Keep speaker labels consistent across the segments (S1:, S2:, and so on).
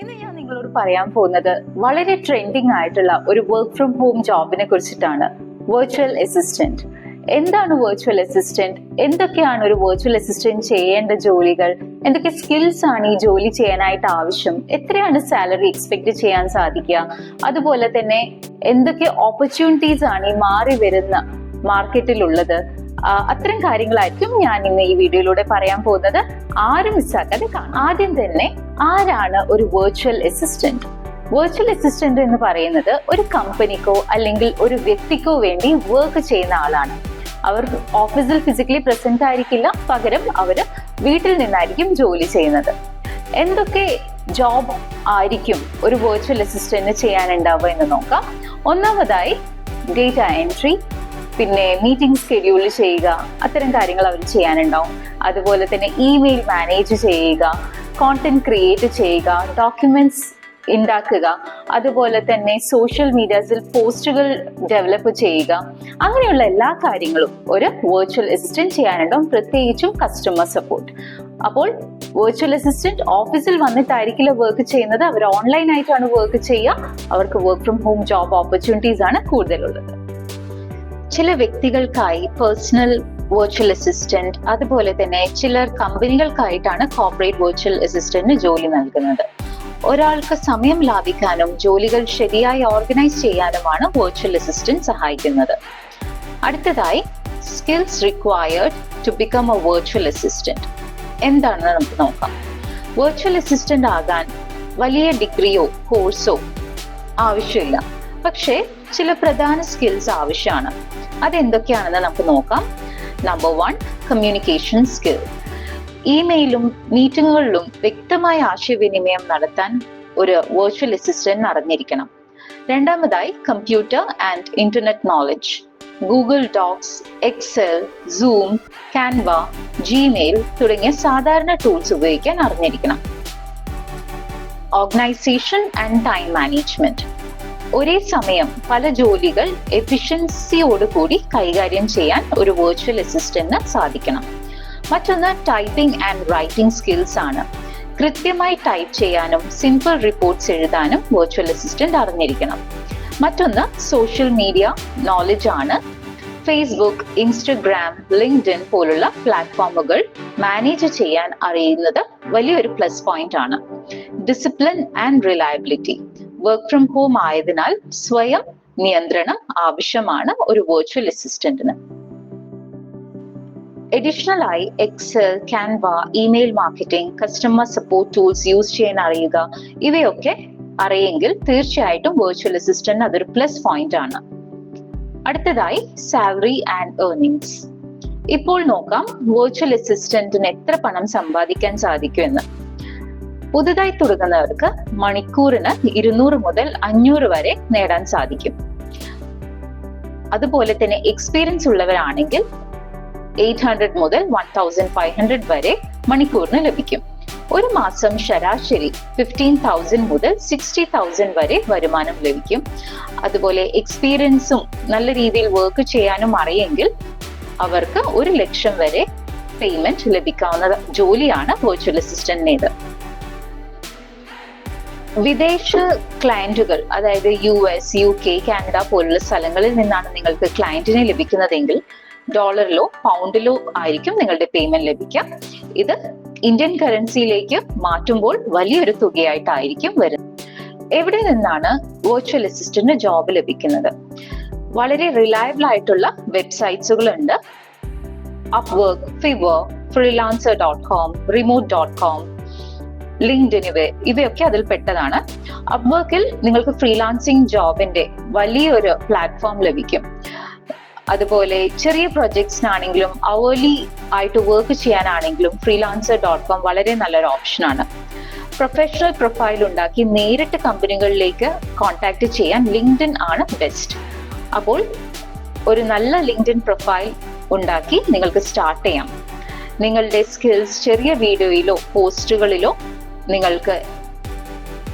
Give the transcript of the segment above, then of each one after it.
S1: ഇന്ന് ഞാൻ നിങ്ങളോട് പറയാൻ പോകുന്നത് വളരെ ട്രെൻഡിങ് ആയിട്ടുള്ള ഒരു വർക്ക് ഫ്രം ഹോം ജോബിനെ കുറിച്ചിട്ടാണ്. വെർച്വൽ അസിസ്റ്റന്റ് എന്താണ് വെർച്വൽ അസിസ്റ്റന്റ് എന്തൊക്കെയാണ് ഒരു വെർച്വൽ അസിസ്റ്റന്റ് ചെയ്യേണ്ട ജോലികൾ? എന്തൊക്കെ സ്കിൽസ് ആണ് ഈ ജോലി ചെയ്യാനായിട്ട് ആവശ്യം? എത്രയാണ് സാലറി എക്സ്പെക്ട് ചെയ്യാൻ സാധിക്കുക? അതുപോലെ തന്നെ എന്തൊക്കെ ഓപ്പർച്യൂണിറ്റീസ് ആണ് ഈ മാറി വരുന്ന മാർക്കറ്റിലുള്ളത് അത്തരം കാര്യങ്ങളായിരിക്കും ഞാൻ ഇന്ന് ഈ വീഡിയോയിലൂടെ പറയാൻ പോകുന്നത്. ആരും മിസ്സാക്കാതെ കാണാം. ആദ്യം തന്നെ ആരാണ് ഒരു വെർച്വൽ അസിസ്റ്റന്റ് വെർച്വൽ അസിസ്റ്റന്റ് എന്ന് പറയുന്നത് ഒരു കമ്പനിക്കോ അല്ലെങ്കിൽ ഒരു വ്യക്തിക്കോ വേണ്ടി വർക്ക് ചെയ്യുന്ന ആളാണ്. അവർ ഓഫീസിൽ ഫിസിക്കലി പ്രസന്റ് ആയിരിക്കില്ല പകരം അവർ വീട്ടിൽ നിന്നായിരിക്കും ജോലി ചെയ്യുന്നത്. എന്തൊക്കെ ജോബ് ആയിരിക്കും ഒരു വെർച്വൽ അസിസ്റ്റന്റ് ചെയ്യാനുണ്ടാവുക എന്ന് നോക്കാം. ഒന്നാമതായി ഡേറ്റ എൻട്രി പിന്നെ മീറ്റിംഗ് ഷെഡ്യൂൾ ചെയ്യുക അത്തരം കാര്യങ്ങൾ അവർ ചെയ്യാനുണ്ടാവും. അതുപോലെ തന്നെ ഇമെയിൽ മാനേജ് ചെയ്യുക കോണ്ടന്റ് ക്രിയേറ്റ് ചെയ്യുക ഡോക്യുമെന്റ്സ് ഉണ്ടാക്കുക അതുപോലെ തന്നെ സോഷ്യൽ മീഡിയാസിൽ പോസ്റ്റുകൾ ഡെവലപ്പ് ചെയ്യുക അങ്ങനെയുള്ള എല്ലാ കാര്യങ്ങളും ഒരു വെർച്വൽ അസിസ്റ്റന്റ് ചെയ്യാനുണ്ടാവും പ്രത്യേകിച്ചും കസ്റ്റമർ സപ്പോർട്ട് അപ്പോൾ വെർച്വൽ അസിസ്റ്റന്റ് ഓഫീസിൽ വന്നിട്ടായിരിക്കില്ല വർക്ക് ചെയ്യുന്നത് അവർ ഓൺലൈൻ ആയിട്ടാണ് വർക്ക് ചെയ്യുക അവർക്ക് work from home job opportunities ആണ് കൂടുതലുള്ളത്. ചില വ്യക്തികൾക്കായി പേഴ്സണൽ വെർച്വൽ അസിസ്റ്റന്റ് അതുപോലെ തന്നെ ചിലർ കമ്പനികൾക്കായിട്ടാണ് കോർപ്പറേറ്റ് വെർച്വൽ അസിസ്റ്റന്റിന് ജോലി നൽകുന്നത്. ഒരാൾക്ക് സമയം ലാഭിക്കാനും ജോലികൾ ശരിയായി ഓർഗനൈസ് ചെയ്യാനുമാണ് വെർച്വൽ അസിസ്റ്റന്റ് സഹായിക്കുന്നത്. അടുത്തതായി skills required to become a virtual assistant എന്താണെന്ന് നമുക്ക് നോക്കാം. വെർച്വൽ അസിസ്റ്റന്റ് ആകാൻ വലിയ ഡിഗ്രിയോ കോഴ്സോ ആവശ്യമില്ല. പക്ഷേ ചില പ്രധാന സ്കിൽസ് ആവശ്യമാണ്. അതെന്തൊക്കെയാണെന്ന് നമുക്ക് നോക്കാം. നമ്പർ വൺ കമ്മ്യൂണിക്കേഷൻ സ്കിൽ ഇമെയിലും മീറ്റിങ്ങുകളിലും വ്യക്തമായ ആശയവിനിമയം നടത്താൻ ഒരു വെർച്വൽ അസിസ്റ്റന്റ് അറിഞ്ഞിരിക്കണം. രണ്ടാമതായി computer and internet knowledge Google Docs Excel Zoom Canva Gmail തുടങ്ങിയ സാധാരണ ടൂൾസ് ഉപയോഗിക്കാൻ അറിഞ്ഞിരിക്കണം. ഓർഗനൈസേഷൻ ആൻഡ് ടൈം മാനേജ്മെന്റ് ഒരേ സമയം പല ജോലികൾ എഫിഷ്യൻസിയോട് കൂടി കൈകാര്യം ചെയ്യാൻ ഒരു വെർച്വൽ അസിസ്റ്റന്റിന് സാധിക്കണം. മറ്റൊന്ന് ടൈപ്പിംഗ് ആൻഡ് റൈറ്റിംഗ് സ്കിൽസ് ആണ്. കൃത്യമായി ടൈപ്പ് ചെയ്യാനും സിമ്പിൾ റിപ്പോർട്ട്സ് എഴുതാനും വെർച്വൽ അസിസ്റ്റന്റ് അറിഞ്ഞിരിക്കണം. മറ്റൊന്ന് സോഷ്യൽ മീഡിയ നോളജ് ആണ്. ഫേസ്ബുക്ക് ഇൻസ്റ്റഗ്രാം ലിങ്ക്ഡിൻ പോലുള്ള പ്ലാറ്റ്ഫോമുകൾ മാനേജ് ചെയ്യാൻ അറിയുന്നത് വലിയൊരു പ്ലസ് പോയിന്റ് ആണ്. Discipline and reliability work from home ആയതിനാൽ സ്വയം നിയന്ത്രണം ആവശ്യമാണ് ഒരു വെർച്വൽ അസിസ്റ്റന്റിന് അഡീഷണൽ ആയി Excel Canva email marketing customer support tools use ചെയ്യാൻ അറിയുക ഇവയൊക്കെ അറിയെങ്കിൽ തീർച്ചയായിട്ടും വെർച്വൽ അസിസ്റ്റന്റ് അതൊരു പ്ലസ് പോയിന്റ് ആണ്. അടുത്തതായി സാലറി ആൻഡ് ഏർണിംഗ്സ് ഇപ്പോൾ നോക്കാം വെർച്വൽ അസിസ്റ്റന്റിന് എത്ര പണം സമ്പാദിക്കാൻ സാധിക്കുമെന്ന്. പുതുതായി തുടങ്ങുന്നവർക്ക് മണിക്കൂറിന് ഇരുന്നൂറ് മുതൽ അഞ്ഞൂറ് വരെ നേടാൻ സാധിക്കും. അതുപോലെ തന്നെ എക്സ്പീരിയൻസ് ഉള്ളവരാണെങ്കിൽ എയ്റ്റ് ഹൺഡ്രഡ് മുതൽ വൺ തൗസൻഡ് ഫൈവ് ഹൺഡ്രഡ് വരെ മണിക്കൂറിന് ലഭിക്കും. ഒരു മാസം ശരാശരി ഫിഫ്റ്റീൻ തൗസൻഡ് മുതൽ സിക്സ്റ്റി തൗസൻഡ് വരെ വരുമാനം ലഭിക്കും. അതുപോലെ എക്സ്പീരിയൻസും നല്ല രീതിയിൽ വർക്ക് ചെയ്യാനും അറിയെങ്കിൽ അവർക്ക് ഒരു ലക്ഷം വരെ പേയ്മെന്റ് ലഭിക്കാവുന്ന ജോലിയാണ് വെർച്വൽ അസിസ്റ്റന്റിനേത് വിദേശ ക്ലയന്റുകൾ അതായത് U S U K Canada പോലുള്ള സ്ഥലങ്ങളിൽ നിന്നാണ് നിങ്ങൾക്ക് ക്ലയന്റിനെ ലഭിക്കുന്നതെങ്കിൽ ഡോളറിലോ പൗണ്ടിലോ ആയിരിക്കും നിങ്ങളുടെ പേയ്മെന്റ് ലഭിക്കുക. ഇത് ഇന്ത്യൻ കറൻസിയിലേക്ക് മാറ്റുമ്പോൾ വലിയൊരു തുകയായിട്ടായിരിക്കും വരുന്നത്. എവിടെ നിന്നാണ് വെർച്വൽ അസിസ്റ്റന്റ് ജോബ് ലഭിക്കുന്നത്? വളരെ റിലയബിൾ ആയിട്ടുള്ള വെബ്സൈറ്റ്സുകൾ ഉണ്ട്. Upwork Fiverr Freelancer dot com Remote dot com LinkedIn ഇവ ഇവയൊക്കെ അതിൽ പെട്ടതാണ്. അപ്വർക്കിൽ നിങ്ങൾക്ക് ഫ്രീലാൻസിങ് ജോബിന്റെ വലിയൊരു പ്ലാറ്റ്ഫോം ലഭിക്കും. അതുപോലെ ചെറിയ പ്രൊജക്ട്സിനാണെങ്കിലും അവേർലി ആയിട്ട് വർക്ക് ചെയ്യാനാണെങ്കിലും ഫ്രീലാൻസർ ഡോട്ട് കോം വളരെ നല്ലൊരു ഓപ്ഷനാണ് പ്രൊഫഷണൽ പ്രൊഫൈൽ ഉണ്ടാക്കി നേരിട്ട് കമ്പനികളിലേക്ക് കോൺടാക്ട് ചെയ്യാൻ ലിങ്ക്ഡിൻ ആണ് ബെസ്റ്റ് അപ്പോൾ ഒരു നല്ല ലിങ്ക്ഡിൻ പ്രൊഫൈൽ ഉണ്ടാക്കി നിങ്ങൾക്ക് സ്റ്റാർട്ട് ചെയ്യാം. നിങ്ങളുടെ സ്കിൽസ് ചെറിയ വീഡിയോയിലോ പോസ്റ്റുകളിലോ നിങ്ങൾക്ക്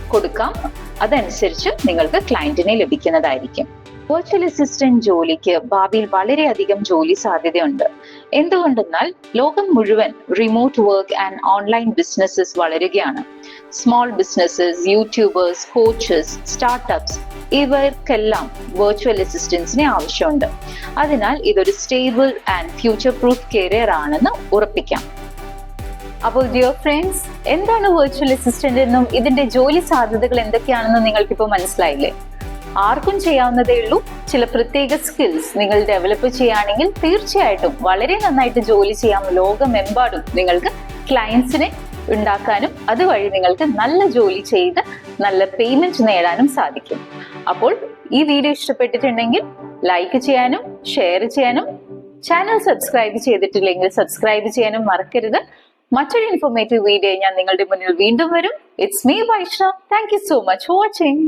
S1: കൊടുക്കാം. അതനുസരിച്ച് നിങ്ങൾക്ക് ക്ലയന്റിനെ ലഭിക്കുന്നതായിരിക്കും. വെർച്വൽ അസിസ്റ്റന്റ് ജോലിക്ക് ഭാവിയിൽ വളരെയധികം ജോലി സാധ്യതയുണ്ട്. എന്തുകൊണ്ടെന്നാൽ ലോകം മുഴുവൻ remote work and online businesses വളരുകയാണ്. Small businesses YouTubers coaches startups ഇവർക്കെല്ലാം വെർച്വൽ അസിസ്റ്റൻസിനെ ആവശ്യമുണ്ട്. അതിനാൽ ഇതൊരു stable and future proof career ആണെന്ന് ഉറപ്പിക്കാം. അപ്പോൾ ഡിയർ ഫ്രണ്ട്സ് എന്താണ് വെർച്വൽ അസിസ്റ്റന്റ് എന്നും ഇതിന്റെ ജോലി സാധ്യതകൾ എന്തൊക്കെയാണെന്നും നിങ്ങൾക്കിപ്പോൾ മനസ്സിലായില്ലേ? ആർക്കും ചെയ്യാവുന്നതേ ഉള്ളൂ. ചില പ്രത്യേക സ്കിൽസ് നിങ്ങൾ ഡെവലപ്പ് ചെയ്യുകയാണെങ്കിൽ തീർച്ചയായിട്ടും വളരെ നന്നായിട്ട് ജോലി ചെയ്യാം. ലോകമെമ്പാടും നിങ്ങൾക്ക് ക്ലയൻസിനെ ഉണ്ടാക്കാനും അതുവഴി നിങ്ങൾക്ക് നല്ല ജോലി ചെയ്ത് നല്ല പേയ്മെന്റ് നേടാനും സാധിക്കും. അപ്പോൾ ഈ വീഡിയോ ഇഷ്ടപ്പെട്ടിട്ടുണ്ടെങ്കിൽ ലൈക്ക് ചെയ്യാനും ഷെയർ ചെയ്യാനും ചാനൽ സബ്സ്ക്രൈബ് ചെയ്തിട്ടില്ലെങ്കിൽ സബ്സ്ക്രൈബ് ചെയ്യാനും മറക്കരുത്. മറ്റൊരു ഇൻഫോർമേറ്റീവ് വീഡിയോ ഞാൻ നിങ്ങളുടെ മുന്നിൽ വീണ്ടും വരും. It's me Vaishnav thank you so much for watching